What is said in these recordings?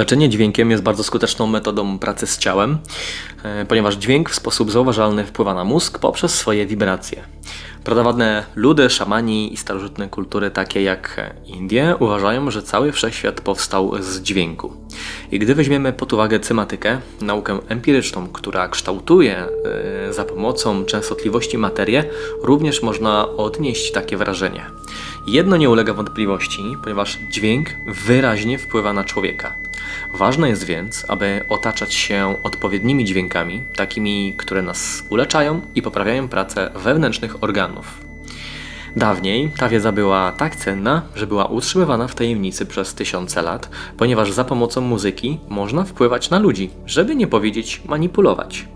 Leczenie dźwiękiem jest bardzo skuteczną metodą pracy z ciałem, e, ponieważ dźwięk w sposób zauważalny wpływa na mózg poprzez swoje wibracje. Pradawne ludy, szamani i starożytne kultury takie jak Indie uważają, że cały wszechświat powstał z dźwięku. I gdy weźmiemy pod uwagę cymatykę, naukę empiryczną, która kształtuje e, za pomocą częstotliwości materię, również można odnieść takie wrażenie. Jedno nie ulega wątpliwości, ponieważ dźwięk wyraźnie wpływa na człowieka. Ważne jest więc, aby otaczać się odpowiednimi dźwiękami, takimi, które nas uleczają i poprawiają pracę wewnętrznych organów. Dawniej ta wiedza była tak cenna, że była utrzymywana w tajemnicy przez tysiące lat, ponieważ za pomocą muzyki można wpływać na ludzi, żeby nie powiedzieć manipulować.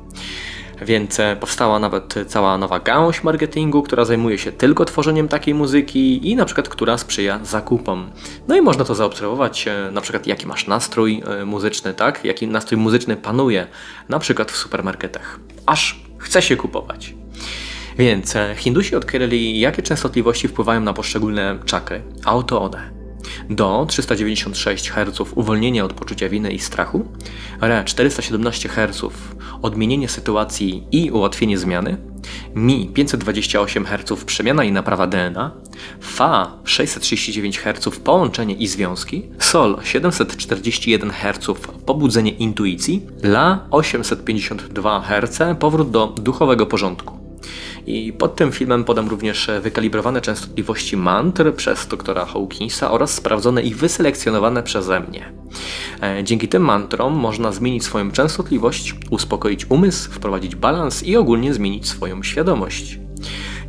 Więc e, powstała nawet cała nowa gałąź marketingu, która zajmuje się tylko tworzeniem takiej muzyki i na przykład która sprzyja zakupom. No i można to zaobserwować, e, na przykład jaki masz nastrój e, muzyczny, tak? Jaki nastrój muzyczny panuje, na przykład w supermarketach. Aż chce się kupować. Więc Hindusi odkryli, jakie częstotliwości wpływają na poszczególne czakry, a oto one do 396 Hz uwolnienie od poczucia winy i strachu, Re 417 Hz odmienienie sytuacji i ułatwienie zmiany, Mi 528 Hz przemiana i naprawa DNA, Fa 639 Hz połączenie i związki, Sol 741 Hz pobudzenie intuicji, La 852 Hz powrót do duchowego porządku. I pod tym filmem podam również wykalibrowane częstotliwości mantr przez doktora Hawkinsa oraz sprawdzone i wyselekcjonowane przeze mnie. E, dzięki tym mantrom można zmienić swoją częstotliwość, uspokoić umysł, wprowadzić balans i ogólnie zmienić swoją świadomość.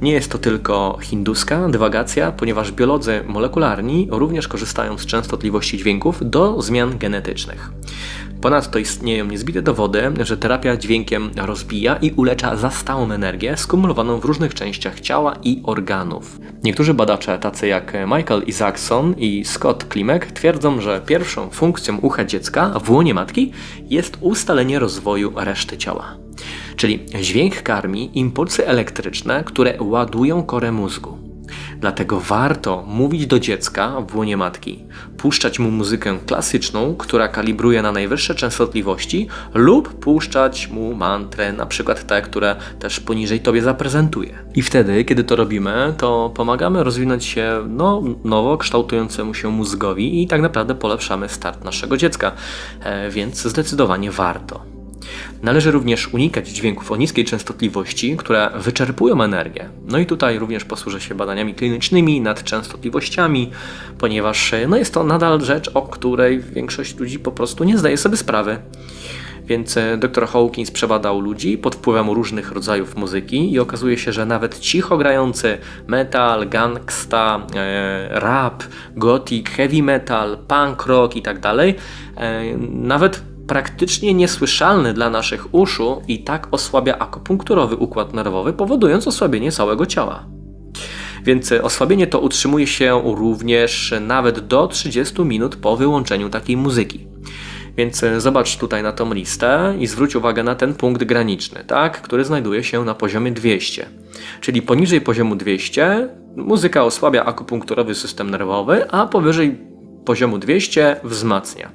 Nie jest to tylko hinduska dywagacja, ponieważ biolodzy molekularni również korzystają z częstotliwości dźwięków do zmian genetycznych. Ponadto istnieją niezbite dowody, że terapia dźwiękiem rozbija i ulecza zastałą energię skumulowaną w różnych częściach ciała i organów. Niektórzy badacze, tacy jak Michael Isaacson i Scott Klimek, twierdzą, że pierwszą funkcją ucha dziecka w łonie matki jest ustalenie rozwoju reszty ciała. Czyli dźwięk karmi impulsy elektryczne, które ładują korę mózgu. Dlatego warto mówić do dziecka w łonie matki, puszczać mu muzykę klasyczną, która kalibruje na najwyższe częstotliwości, lub puszczać mu mantrę, na przykład te, które też poniżej tobie zaprezentuje. I wtedy, kiedy to robimy, to pomagamy rozwinąć się no, nowo kształtującemu się mózgowi i tak naprawdę polepszamy start naszego dziecka. E, więc zdecydowanie warto. Należy również unikać dźwięków o niskiej częstotliwości, które wyczerpują energię. No i tutaj również posłużę się badaniami klinicznymi nad częstotliwościami, ponieważ no jest to nadal rzecz, o której większość ludzi po prostu nie zdaje sobie sprawy. Więc e, dr Hawkins przebadał ludzi pod wpływem różnych rodzajów muzyki i okazuje się, że nawet cicho grający metal, gangsta, e, rap, gothic, heavy metal, punk rock i tak dalej, e, nawet praktycznie niesłyszalny dla naszych uszu i tak osłabia akupunkturowy układ nerwowy, powodując osłabienie całego ciała. Więc osłabienie to utrzymuje się również nawet do 30 minut po wyłączeniu takiej muzyki. Więc zobacz tutaj na tą listę i zwróć uwagę na ten punkt graniczny, tak, który znajduje się na poziomie 200. Czyli poniżej poziomu 200 muzyka osłabia akupunkturowy system nerwowy, a powyżej poziomu 200 wzmacnia.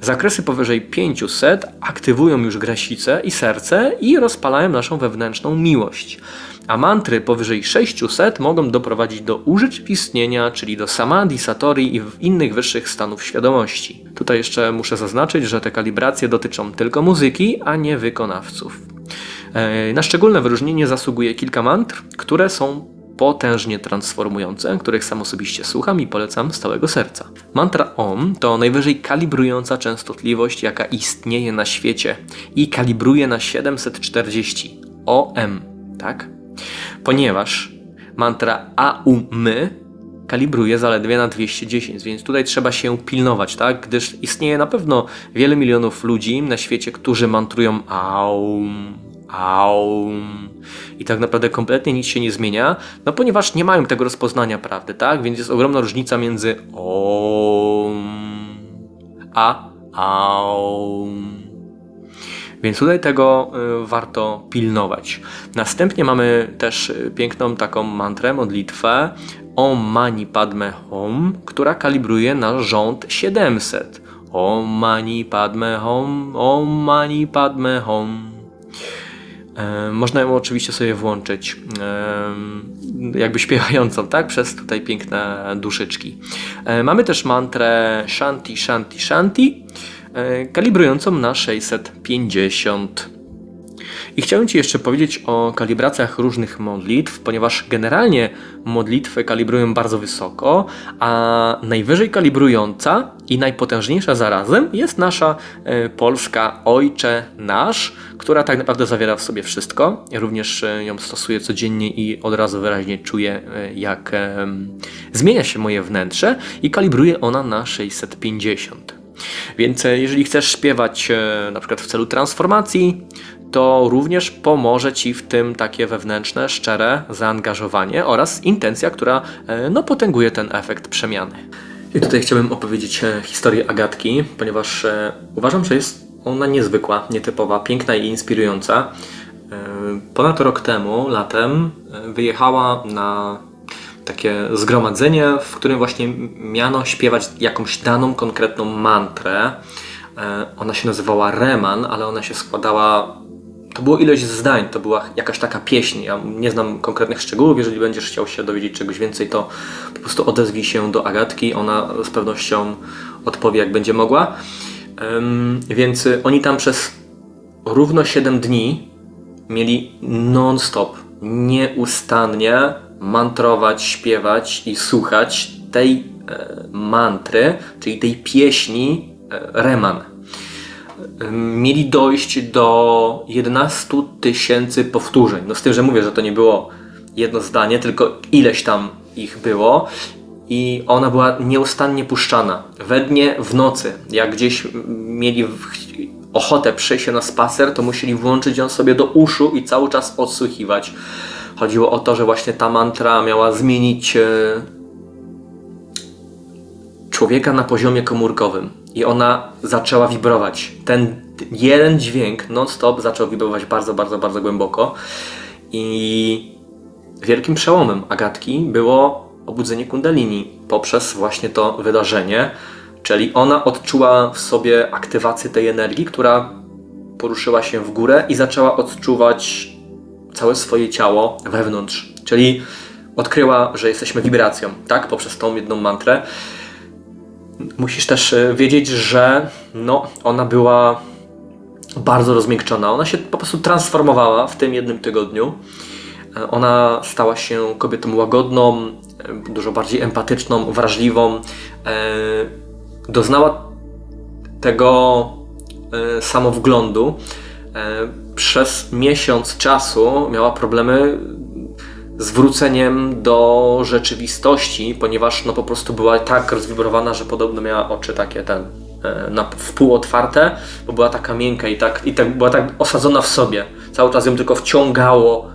Zakresy powyżej 500 aktywują już grasice i serce i rozpalają naszą wewnętrzną miłość. A mantry powyżej 600 mogą doprowadzić do urzeczywistnienia, czyli do samadhi, satori i innych wyższych stanów świadomości. Tutaj jeszcze muszę zaznaczyć, że te kalibracje dotyczą tylko muzyki, a nie wykonawców. E, na szczególne wyróżnienie zasługuje kilka mantr, które są potężnie transformujące, których sam osobiście słucham i polecam z całego serca. Mantra OM to najwyżej kalibrująca częstotliwość, jaka istnieje na świecie i kalibruje na 740 OM, tak? Ponieważ mantra AUM kalibruje zaledwie na 210, więc tutaj trzeba się pilnować, tak? Gdyż istnieje na pewno wiele milionów ludzi na świecie, którzy mantrują AUM, aum. I tak naprawdę kompletnie nic się nie zmienia, no ponieważ nie mają tego rozpoznania prawdy, tak? Więc jest ogromna różnica między om a aum. Więc tutaj tego y, warto pilnować. Następnie mamy też y, piękną taką mantrę, modlitwę Om Mani Padme Hum, która kalibruje na rząd 700. Om mani padme hum, om mani padme hum. Można ją oczywiście sobie włączyć jakby śpiewającą, tak? Przez tutaj piękne duszyczki. E, Mamy też mantrę Shanti, Shanti, Shanti, e, kalibrującą na 650. I chciałem Ci jeszcze powiedzieć o kalibracjach różnych modlitw, ponieważ generalnie modlitwy kalibrują bardzo wysoko, a najwyżej kalibrująca i najpotężniejsza zarazem jest nasza e, polska Ojcze Nasz, która tak naprawdę zawiera w sobie wszystko. Ja również e, ją stosuję codziennie i od razu wyraźnie czuję, e, jak zmienia się moje wnętrze i kalibruje ona na 650. Więc jeżeli chcesz śpiewać na przykład w celu transformacji, to również pomoże Ci w tym takie wewnętrzne, szczere zaangażowanie oraz intencja, która e, no, potęguje ten efekt przemiany. I tutaj chciałbym opowiedzieć e, historię Agatki, ponieważ e, uważam, że jest ona niezwykła, nietypowa, piękna i inspirująca. Ponad rok temu, latem, wyjechała na takie zgromadzenie, w którym właśnie miano śpiewać jakąś daną konkretną mantrę. Ona się nazywała Reman, ale ona się składała. To było ilość zdań, to była jakaś taka pieśń. Ja nie znam konkretnych szczegółów. Jeżeli będziesz chciał się dowiedzieć czegoś więcej, to po prostu odezwij się do Agatki. Ona z pewnością odpowie, jak będzie mogła. Więc oni tam przez równo 7 dni mieli non-stop, nieustannie mantrować, śpiewać i słuchać tej e, mantry, czyli tej pieśni e, Reman. Mieli dojść do 11 tysięcy powtórzeń. No z tym, że mówię, że to nie było jedno zdanie, tylko ileś tam ich było. I ona była nieustannie puszczana. We dnie, w nocy. Jak gdzieś mieli ochotę przejść na spacer, to musieli włączyć ją sobie do uszu i cały czas odsłuchiwać. Chodziło o to, że właśnie ta mantra miała zmienić e, człowieka na poziomie komórkowym. I ona zaczęła wibrować. Ten jeden dźwięk non-stop zaczął wibrować bardzo, bardzo, bardzo głęboko. I wielkim przełomem Agatki było obudzenie Kundalini poprzez właśnie to wydarzenie. Czyli ona odczuła w sobie aktywację tej energii, która poruszyła się w górę i zaczęła odczuwać całe swoje ciało wewnątrz. Czyli odkryła, że jesteśmy wibracją, tak? Poprzez tą jedną mantrę. Musisz też e, wiedzieć, że no, ona była bardzo rozmiękczona. Ona się po prostu transformowała w tym jednym tygodniu. E, Ona stała się kobietą łagodną, e, dużo bardziej empatyczną, wrażliwą. Doznała tego samowglądu. Przez miesiąc czasu miała problemy z wróceniem do rzeczywistości, ponieważ no po prostu była tak rozwibrowana, że podobno miała oczy takie ten e, na wpół otwarte, bo była taka miękka i tak, i tak była tak osadzona w sobie. Cały czas ją tylko wciągało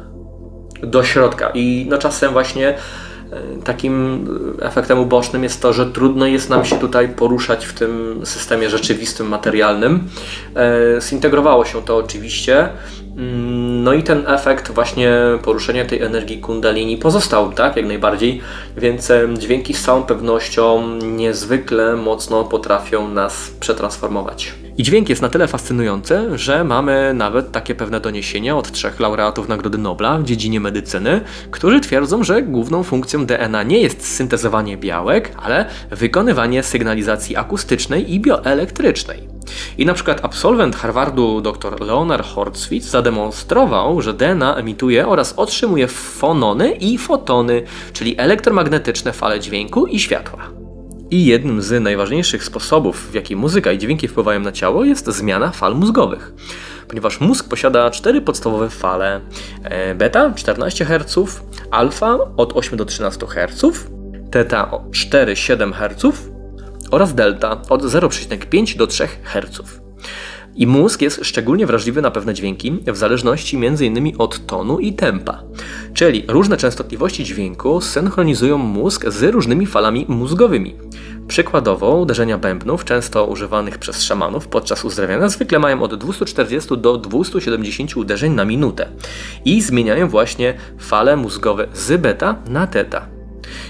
do środka. I no czasem właśnie e, takim efektem ubocznym jest to, że trudno jest nam się tutaj poruszać w tym systemie rzeczywistym, materialnym. E, Zintegrowało się to oczywiście. No i ten efekt właśnie poruszenia tej energii kundalini pozostał, tak, jak najbardziej, więc dźwięki z całą pewnością niezwykle mocno potrafią nas przetransformować. I dźwięk jest na tyle fascynujący, że mamy nawet takie pewne doniesienia od trzech laureatów Nagrody Nobla w dziedzinie medycyny, którzy twierdzą, że główną funkcją DNA nie jest syntezowanie białek, ale wykonywanie sygnalizacji akustycznej i bioelektrycznej. I na przykład absolwent Harvardu dr Leonard Horowitz zademonstrował, że DNA emituje oraz otrzymuje fonony i fotony, czyli elektromagnetyczne fale dźwięku i światła. I jednym z najważniejszych sposobów, w jaki muzyka i dźwięki wpływają na ciało, jest zmiana fal mózgowych. Ponieważ mózg posiada cztery podstawowe fale: e, beta 14 Hz, alfa od 8 do 13 Hz, teta o 4-7 Hz oraz delta od 0,5 do 3 Hz. I mózg jest szczególnie wrażliwy na pewne dźwięki w zależności m.in. od tonu i tempa. Czyli różne częstotliwości dźwięku synchronizują mózg z różnymi falami mózgowymi. Przykładowo uderzenia bębnów, często używanych przez szamanów podczas uzdrawiania, zwykle mają od 240 do 270 uderzeń na minutę i zmieniają właśnie fale mózgowe z beta na teta.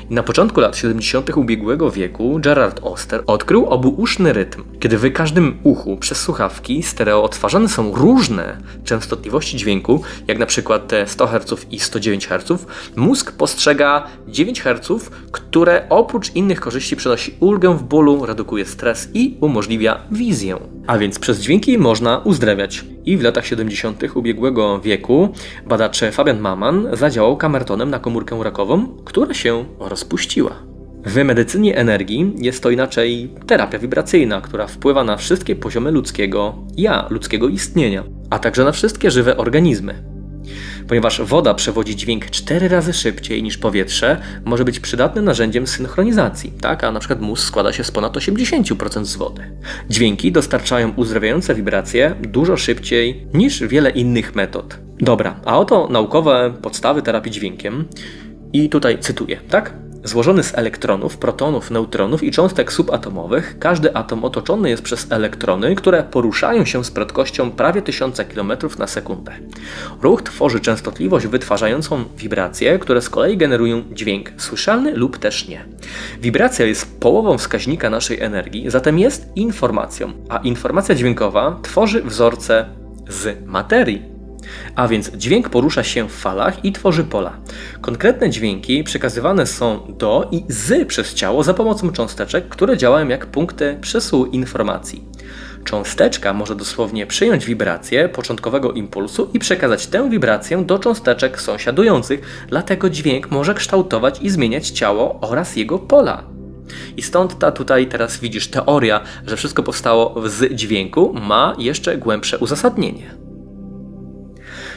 Na początku lat 70. ubiegłego wieku Gerard Oster odkrył obuuszny rytm. Kiedy w każdym uchu przez słuchawki stereo odtwarzane są różne częstotliwości dźwięku, jak na przykład te 100 Hz i 109 Hz, mózg postrzega 9 Hz, które oprócz innych korzyści przynosi ulgę w bólu, redukuje stres i umożliwia wizję. A więc przez dźwięki można uzdrawiać. I w latach 70. ubiegłego wieku badacz Fabian Maman zadziałał kamertonem na komórkę rakową, która się rozpuściła. W medycynie energii jest to inaczej terapia wibracyjna, która wpływa na wszystkie poziomy ludzkiego ja, ludzkiego istnienia, a także na wszystkie żywe organizmy. Ponieważ woda przewodzi dźwięk 4 razy szybciej niż powietrze, może być przydatnym narzędziem synchronizacji, tak? a na przykład mózg składa się z ponad 80% z wody. Dźwięki dostarczają uzdrawiające wibracje dużo szybciej niż wiele innych metod. Dobra, a oto naukowe podstawy terapii dźwiękiem. I tutaj cytuję, tak? Złożony z elektronów, protonów, neutronów i cząstek subatomowych, każdy atom otoczony jest przez elektrony, które poruszają się z prędkością prawie 1000 km na sekundę. Ruch tworzy częstotliwość wytwarzającą wibracje, które z kolei generują dźwięk słyszalny lub też nie. Wibracja jest połową wskaźnika naszej energii, zatem jest informacją, a informacja dźwiękowa tworzy wzorce z materii. A więc dźwięk porusza się w falach i tworzy pola. Konkretne dźwięki przekazywane są do i z przez ciało za pomocą cząsteczek, które działają jak punkty przesyłu informacji. Cząsteczka może dosłownie przyjąć wibrację początkowego impulsu i przekazać tę wibrację do cząsteczek sąsiadujących, dlatego dźwięk może kształtować i zmieniać ciało oraz jego pola. I stąd ta tutaj teraz widzisz teoria, że wszystko powstało z dźwięku, ma jeszcze głębsze uzasadnienie.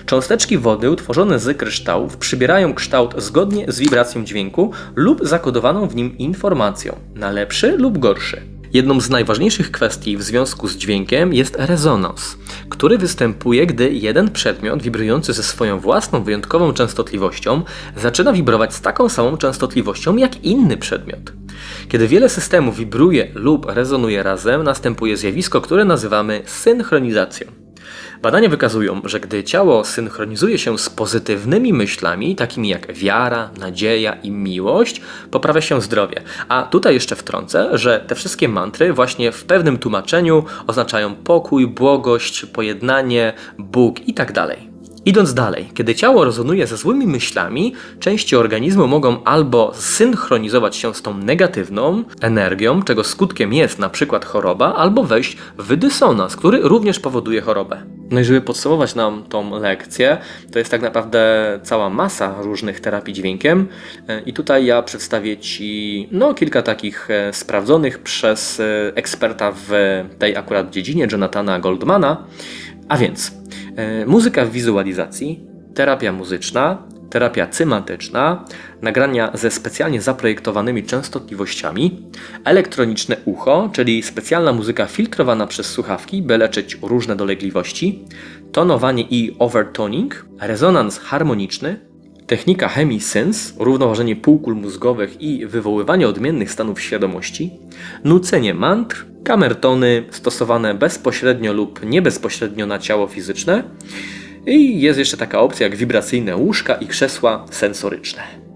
Cząsteczki wody utworzone z kryształów przybierają kształt zgodnie z wibracją dźwięku lub zakodowaną w nim informacją, na lepszy lub gorszy. Jedną z najważniejszych kwestii w związku z dźwiękiem jest rezonans, który występuje, gdy jeden przedmiot wibrujący ze swoją własną wyjątkową częstotliwością zaczyna wibrować z taką samą częstotliwością jak inny przedmiot. Kiedy wiele systemów wibruje lub rezonuje razem, następuje zjawisko, które nazywamy synchronizacją. Badania wykazują, że gdy ciało synchronizuje się z pozytywnymi myślami, takimi jak wiara, nadzieja i miłość, poprawia się zdrowie. A tutaj jeszcze wtrącę, że te wszystkie mantry właśnie w pewnym tłumaczeniu oznaczają pokój, błogość, pojednanie, Bóg itd. Tak Idąc dalej, kiedy ciało rezonuje ze złymi myślami, części organizmu mogą albo synchronizować się z tą negatywną energią, czego skutkiem jest na przykład choroba, albo wejść w dysonans, który również powoduje chorobę. No i żeby podsumować nam tą lekcję, to jest tak naprawdę cała masa różnych terapii dźwiękiem i tutaj ja przedstawię Ci no, kilka takich e, sprawdzonych przez e, eksperta w tej akurat dziedzinie, Jonathana Goldmana. A więc muzyka w wizualizacji, terapia muzyczna, terapia cymatyczna, nagrania ze specjalnie zaprojektowanymi częstotliwościami, elektroniczne ucho, czyli specjalna muzyka filtrowana przez słuchawki, by leczyć różne dolegliwości, tonowanie i overtoning, rezonans harmoniczny, technika chemisynth, równoważenie półkul mózgowych i wywoływanie odmiennych stanów świadomości, nucenie mantr, kamertony stosowane bezpośrednio lub niebezpośrednio na ciało fizyczne, i jest jeszcze taka opcja jak wibracyjne łóżka i krzesła sensoryczne.